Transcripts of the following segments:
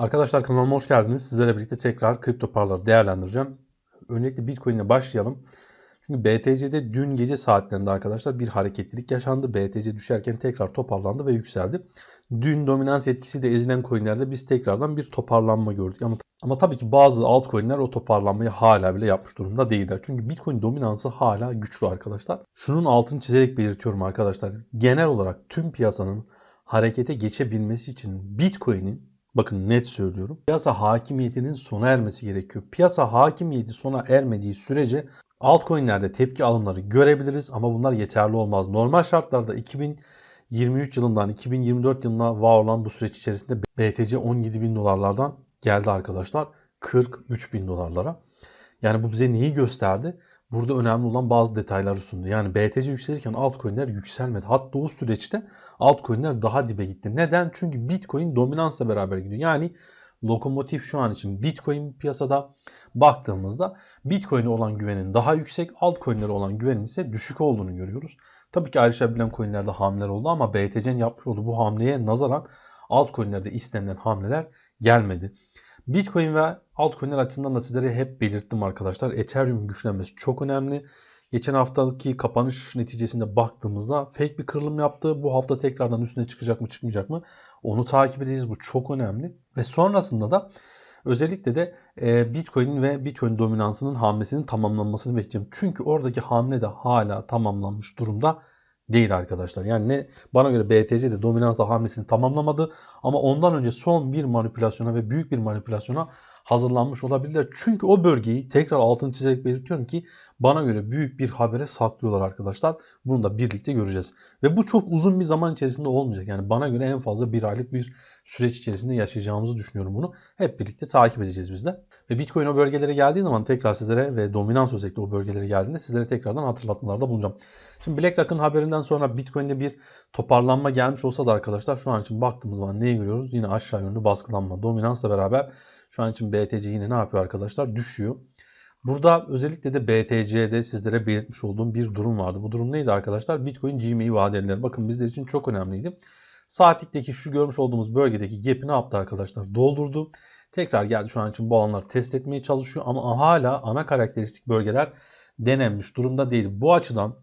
Arkadaşlar kanalıma hoş geldiniz. Sizlerle birlikte tekrar kripto paraları değerlendireceğim. Öncelikle Bitcoin ile başlayalım. Çünkü BTC'de dün gece saatlerinde arkadaşlar bir hareketlilik yaşandı. BTC düşerken tekrar toparlandı ve yükseldi. Dün dominans etkisiyle ezilen coinlerde biz tekrardan bir toparlanma gördük. Ama, ama tabii ki bazı altcoin'ler o toparlanmayı hala bile yapmış durumda değiller. Çünkü Bitcoin dominansı hala güçlü arkadaşlar. Şunun altını çizerek belirtiyorum arkadaşlar. Genel olarak tüm piyasanın harekete geçebilmesi için Bitcoin'in Bakın net söylüyorum. Piyasa hakimiyetinin sona ermesi gerekiyor. Piyasa hakimiyeti sona ermediği sürece altcoin'lerde tepki alımları görebiliriz ama bunlar yeterli olmaz. Normal şartlarda 2023 yılından 2024 yılına var olan bu süreç içerisinde BTC 17 bin dolarlardan geldi arkadaşlar. 43 bin dolarlara. Yani bu bize neyi gösterdi? Burada önemli olan bazı detayları sundu. Yani BTC yükselirken altcoin'ler yükselmedi. Hatta o süreçte altcoin'ler daha dibe gitti. Neden? Çünkü Bitcoin dominansla beraber gidiyor. Yani lokomotif şu an için Bitcoin piyasada baktığımızda Bitcoin'e olan güvenin daha yüksek, altcoin'lere olan güvenin ise düşük olduğunu görüyoruz. Tabii ki ayrışabilen coin'lerde hamleler oldu ama BTC'nin yapmış olduğu bu hamleye nazaran altcoin'lerde istenilen hamleler gelmedi. Bitcoin ve altcoin'ler açısından da sizlere hep belirttim arkadaşlar. Ethereum güçlenmesi çok önemli. Geçen haftaki kapanış neticesinde baktığımızda fake bir kırılım yaptı. Bu hafta tekrardan üstüne çıkacak mı çıkmayacak mı onu takip edeceğiz. Bu çok önemli. Ve sonrasında da özellikle de e, Bitcoin ve Bitcoin dominansının hamlesinin tamamlanmasını bekleyeceğim. Çünkü oradaki hamle de hala tamamlanmış durumda değil arkadaşlar. Yani ne bana göre BTC de dominansla hamlesini tamamlamadı ama ondan önce son bir manipülasyona ve büyük bir manipülasyona hazırlanmış olabilirler. Çünkü o bölgeyi tekrar altını çizerek belirtiyorum ki bana göre büyük bir habere saklıyorlar arkadaşlar. Bunu da birlikte göreceğiz. Ve bu çok uzun bir zaman içerisinde olmayacak. Yani bana göre en fazla bir aylık bir süreç içerisinde yaşayacağımızı düşünüyorum bunu. Hep birlikte takip edeceğiz biz de. Ve Bitcoin o bölgelere geldiği zaman tekrar sizlere ve dominans özellikle o bölgelere geldiğinde sizlere tekrardan hatırlatmalarda bulunacağım. Şimdi BlackRock'ın haberinden sonra Bitcoin'de bir toparlanma gelmiş olsa da arkadaşlar şu an için baktığımız zaman neyi görüyoruz? Yine aşağı yönlü baskılanma. Dominansla beraber şu an için BTC yine ne yapıyor arkadaşlar? Düşüyor. Burada özellikle de BTC'de sizlere belirtmiş olduğum bir durum vardı. Bu durum neydi arkadaşlar? Bitcoin GME vadeleri. Bakın bizler için çok önemliydi. Saatlikteki şu görmüş olduğumuz bölgedeki gap'i ne yaptı arkadaşlar? Doldurdu. Tekrar geldi şu an için bu alanları test etmeye çalışıyor ama hala ana karakteristik bölgeler denenmiş durumda değil. Bu açıdan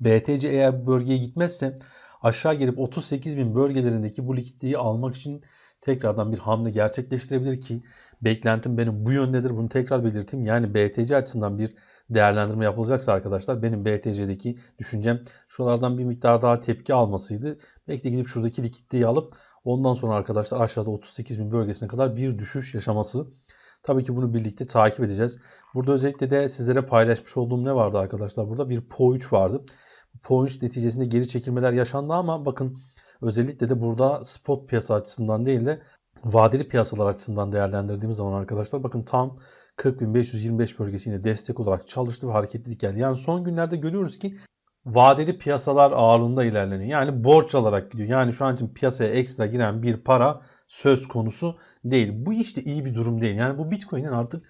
BTC eğer bu bölgeye gitmezse aşağı gelip 38 bin bölgelerindeki bu likiditeyi almak için tekrardan bir hamle gerçekleştirebilir ki beklentim benim bu yöndedir. Bunu tekrar belirteyim. Yani BTC açısından bir değerlendirme yapılacaksa arkadaşlar benim BTC'deki düşüncem şuralardan bir miktar daha tepki almasıydı. Belki de gidip şuradaki likiditeyi alıp ondan sonra arkadaşlar aşağıda 38 bin bölgesine kadar bir düşüş yaşaması. Tabii ki bunu birlikte takip edeceğiz. Burada özellikle de sizlere paylaşmış olduğum ne vardı arkadaşlar? Burada bir PO3 vardı. PO3 neticesinde geri çekilmeler yaşandı ama bakın özellikle de burada spot piyasa açısından değil de vadeli piyasalar açısından değerlendirdiğimiz zaman arkadaşlar bakın tam 40.525 bölgesi yine destek olarak çalıştı ve hareketlilik geldi. Yani son günlerde görüyoruz ki vadeli piyasalar ağırlığında ilerleniyor. Yani borç alarak gidiyor. Yani şu an için piyasaya ekstra giren bir para söz konusu değil. Bu işte iyi bir durum değil. Yani bu Bitcoin'in artık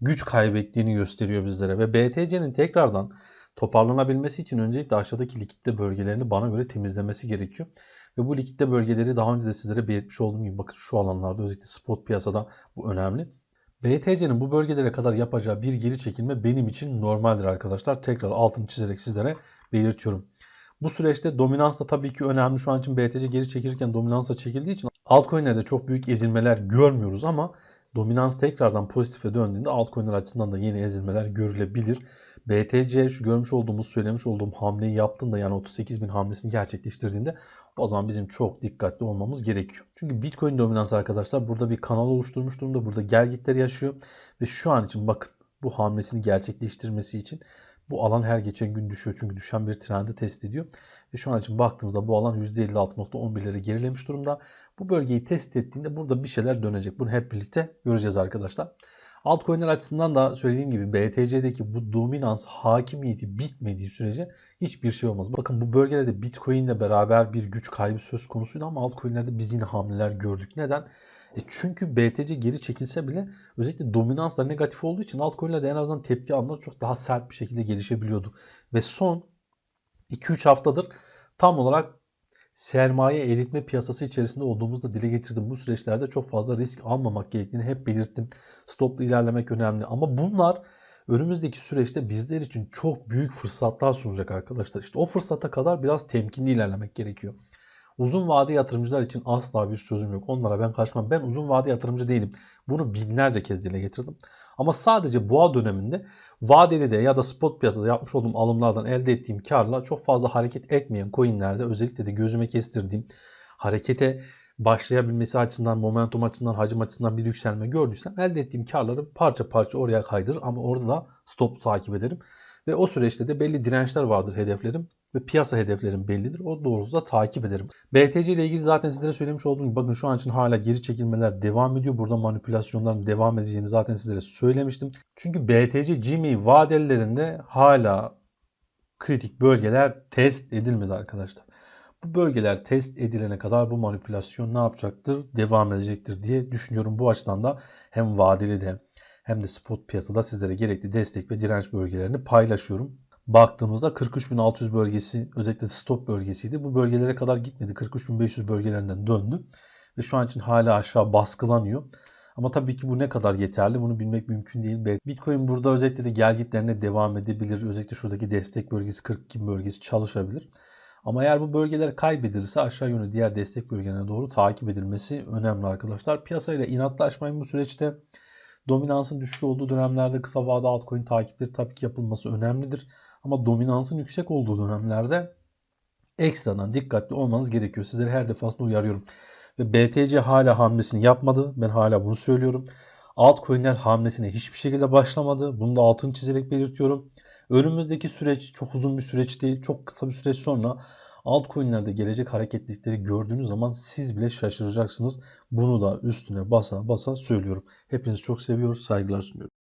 güç kaybettiğini gösteriyor bizlere ve BTC'nin tekrardan toparlanabilmesi için öncelikle aşağıdaki likitte bölgelerini bana göre temizlemesi gerekiyor. Ve bu likitte bölgeleri daha önce de sizlere belirtmiş olduğum gibi bakın şu alanlarda özellikle spot piyasada bu önemli. BTC'nin bu bölgelere kadar yapacağı bir geri çekilme benim için normaldir arkadaşlar. Tekrar altını çizerek sizlere belirtiyorum. Bu süreçte dominans da tabii ki önemli. Şu an için BTC geri çekilirken dominansa çekildiği için altcoin'lerde çok büyük ezilmeler görmüyoruz ama dominans tekrardan pozitife döndüğünde altcoin'ler açısından da yeni ezilmeler görülebilir. BTC şu görmüş olduğumuz söylemiş olduğum hamleyi yaptığında yani 38 bin hamlesini gerçekleştirdiğinde o zaman bizim çok dikkatli olmamız gerekiyor. Çünkü Bitcoin dominansı arkadaşlar burada bir kanal oluşturmuş durumda. Burada gelgitleri yaşıyor ve şu an için bakın bu hamlesini gerçekleştirmesi için bu alan her geçen gün düşüyor. Çünkü düşen bir trendi test ediyor. Ve şu an için baktığımızda bu alan %56.11'leri gerilemiş durumda. Bu bölgeyi test ettiğinde burada bir şeyler dönecek. Bunu hep birlikte göreceğiz arkadaşlar. Altcoin'ler açısından da söylediğim gibi BTC'deki bu dominans hakimiyeti bitmediği sürece hiçbir şey olmaz. Bakın bu bölgelerde Bitcoin ile beraber bir güç kaybı söz konusuydu ama altcoin'lerde biz yine hamleler gördük. Neden? E çünkü BTC geri çekilse bile özellikle dominansla negatif olduğu için altcoin'lerde en azından tepki anları çok daha sert bir şekilde gelişebiliyordu. Ve son 2-3 haftadır tam olarak sermaye eritme piyasası içerisinde olduğumuzda dile getirdim. Bu süreçlerde çok fazla risk almamak gerektiğini hep belirttim. Stoplu ilerlemek önemli ama bunlar önümüzdeki süreçte bizler için çok büyük fırsatlar sunacak arkadaşlar. İşte o fırsata kadar biraz temkinli ilerlemek gerekiyor. Uzun vade yatırımcılar için asla bir sözüm yok. Onlara ben kaçmam. Ben uzun vade yatırımcı değilim. Bunu binlerce kez dile getirdim. Ama sadece boğa döneminde vadeli de ya da spot piyasada yapmış olduğum alımlardan elde ettiğim karla çok fazla hareket etmeyen coinlerde özellikle de gözüme kestirdiğim harekete başlayabilmesi açısından, momentum açısından, hacim açısından bir yükselme gördüysem elde ettiğim karları parça parça oraya kaydırır ama orada da stop takip ederim. Ve o süreçte de belli dirençler vardır hedeflerim ve piyasa hedeflerim bellidir. O doğrultuda takip ederim. BTC ile ilgili zaten sizlere söylemiş olduğum gibi bakın şu an için hala geri çekilmeler devam ediyor. Burada manipülasyonların devam edeceğini zaten sizlere söylemiştim. Çünkü BTC Jimmy vadelilerinde hala kritik bölgeler test edilmedi arkadaşlar. Bu bölgeler test edilene kadar bu manipülasyon ne yapacaktır? Devam edecektir diye düşünüyorum. Bu açıdan da hem vadeli de hem de spot piyasada sizlere gerekli destek ve direnç bölgelerini paylaşıyorum. Baktığımızda 43.600 bölgesi özellikle stop bölgesiydi. Bu bölgelere kadar gitmedi. 43.500 bölgelerinden döndü. Ve şu an için hala aşağı baskılanıyor. Ama tabii ki bu ne kadar yeterli bunu bilmek mümkün değil. Bitcoin burada özellikle de gelgitlerine devam edebilir. Özellikle şuradaki destek bölgesi 42 bölgesi çalışabilir. Ama eğer bu bölgeler kaybedilirse aşağı yönlü diğer destek bölgelerine doğru takip edilmesi önemli arkadaşlar. Piyasayla inatlaşmayın bu süreçte. Dominansın düşük olduğu dönemlerde kısa vade altcoin takipleri tabii ki yapılması önemlidir. Ama dominansın yüksek olduğu dönemlerde ekstradan dikkatli olmanız gerekiyor. Sizleri her defasında uyarıyorum. Ve BTC hala hamlesini yapmadı. Ben hala bunu söylüyorum. Altcoin'ler hamlesine hiçbir şekilde başlamadı. Bunu da altını çizerek belirtiyorum. Önümüzdeki süreç çok uzun bir süreç değil. Çok kısa bir süreç sonra altcoin'lerde gelecek hareketlilikleri gördüğünüz zaman siz bile şaşıracaksınız. Bunu da üstüne basa basa söylüyorum. Hepinizi çok seviyoruz. Saygılar sunuyorum.